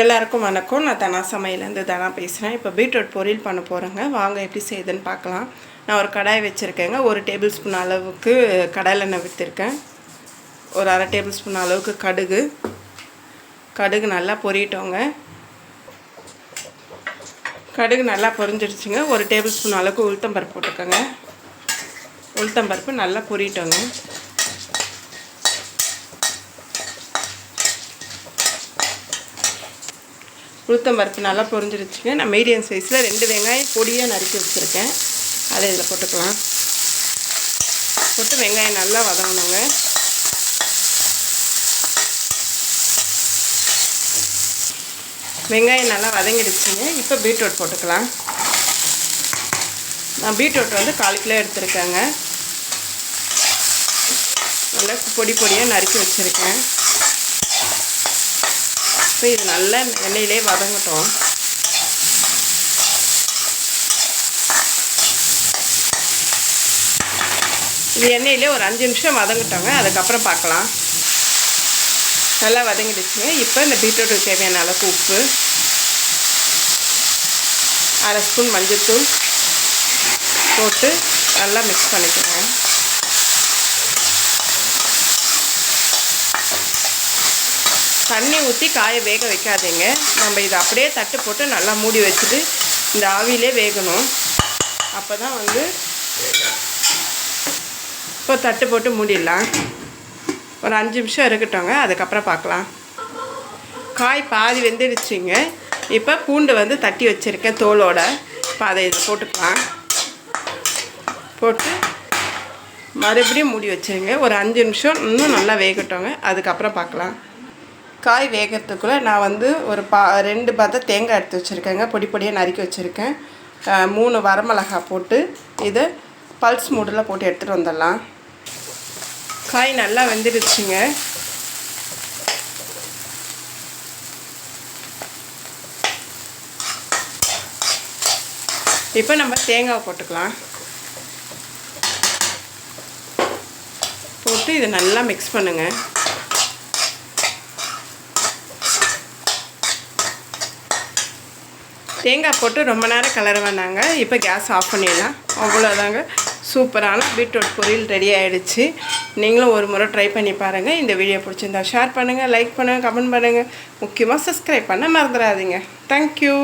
எல்லாருக்கும் வணக்கம். நான் தனா சமையலேருந்து தனா பேசுகிறேன் இப்போ பீட்ரூட் பொரியல் பண்ண போகிறேங்க வாங்க எப்படி செய்யுதுன்னு பார்க்கலாம். நான் ஒரு கடாய் வச்சுருக்கேங்க. ஒரு டேபிள் ஸ்பூன் அளவுக்கு கடலெண்ணெய் விற்றுருக்கேன் ஒரு அரை டேபிள் ஸ்பூன் அளவுக்கு கடுகு. கடுகு நல்லா பொரியட்டோங்க. கடுகு நல்லா பொரிஞ்சிடுச்சுங்க ஒரு டேபிள் ஸ்பூன் அளவுக்கு உளுத்தம்பருப்பு போட்டுக்கோங்க. உளுத்தம்பருப்பு நல்லா பொரியட்டோங்க. உளுத்தம் பருப்பு நல்லா பொரிஞ்சிருச்சுங்க. நான் மீடியம் சைஸில் ரெண்டு வெங்காயம் பொடியாக நறுக்கி வச்சுருக்கேன். அதை இதில் போட்டுக்கலாம். போட்டு வெங்காயம் நல்லா வதங்கணுங்க. வெங்காயம் நல்லா வதங்கிடுச்சுங்க. இப்போ பீட்ரூட் போட்டுக்கலாம். நான் பீட்ரூட் வந்து கால் கிலோ எடுத்துருக்கேங்க. நல்லா பொடி பொடியாக நறுக்கி வச்சுருக்கேன். இப்போ இது நல்லா எண்ணெயிலே வதங்கட்டும். இது எண்ணெயிலே ஒரு அஞ்சு நிமிஷம் வதங்கட்டோங்க. அதுக்கப்புறம் பார்க்கலாம். நல்லா வதங்கிடுச்சுங்க. இப்போ இந்த பீட்ரூட்டுக்கு தேவையான அளவுக்கு உப்பு அரை ஸ்பூன் மஞ்சள்தூள் போட்டு நல்லா மிக்ஸ் பண்ணிக்கோங்க. தண்ணி ஊற்றி காய வேக வைக்காதீங்க. நம்ம இதை அப்படியே தட்டு போட்டு நல்லா மூடி வச்சுட்டு இந்த ஆவிலே வேகணும். அப்போ தான் வந்து இப்போ தட்டு போட்டு மூடிடலாம். ஒரு அஞ்சு நிமிஷம் இருக்கட்டோங்க அதுக்கப்புறம் பார்க்கலாம். காய் பாதி வெந்துடுச்சுங்க. இப்போ பூண்டு வந்து தட்டி வச்சுருக்கேன் தோலோட. இப்போ அதை இதை போட்டுக்கலாம். போட்டு மறுபடியும் மூடி வச்சுருங்க. ஒரு அஞ்சு நிமிஷம் இன்னும் நல்லா வேகட்டோங்க அதுக்கப்புறம் பார்க்கலாம். காய் வேகிறதுக்குள்ளே நான் வந்து ஒரு பா ரெண்டு பார்த்தா தேங்காய் எடுத்து வச்சுருக்கேங்க. பொடி பொடியாக நறுக்கி வச்சுருக்கேன். மூணு வரமிளகா போட்டு இதை பல்ஸ் மூடில் போட்டு எடுத்துகிட்டு வந்துடலாம். காய் நல்லா வெந்துடுச்சுங்க. இப்போ நம்ம தேங்காய் போட்டுக்கலாம். போட்டு இதை நல்லா மிக்ஸ் பண்ணுங்கள் தேங்காய் போட்டு ரொம்ப நேரம் கலர வேணாங்க. இப்போ கேஸ் ஆஃப் பண்ணிடலாம். அவ்வளோதாங்க சூப்பரான பீட்ரூட் பொரியல் ரெடி ஆகிடுச்சு நீங்களும் ஒரு முறை ட்ரை பண்ணி பாருங்கள் இந்த வீடியோ பிடிச்சிருந்தா ஷேர் பண்ணுங்கள் லைக் பண்ணுங்கள் கமெண்ட் பண்ணுங்கள் முக்கியமாக சப்ஸ்கிரைப் பண்ண மறந்துடாதீங்க. தேங்க்யூ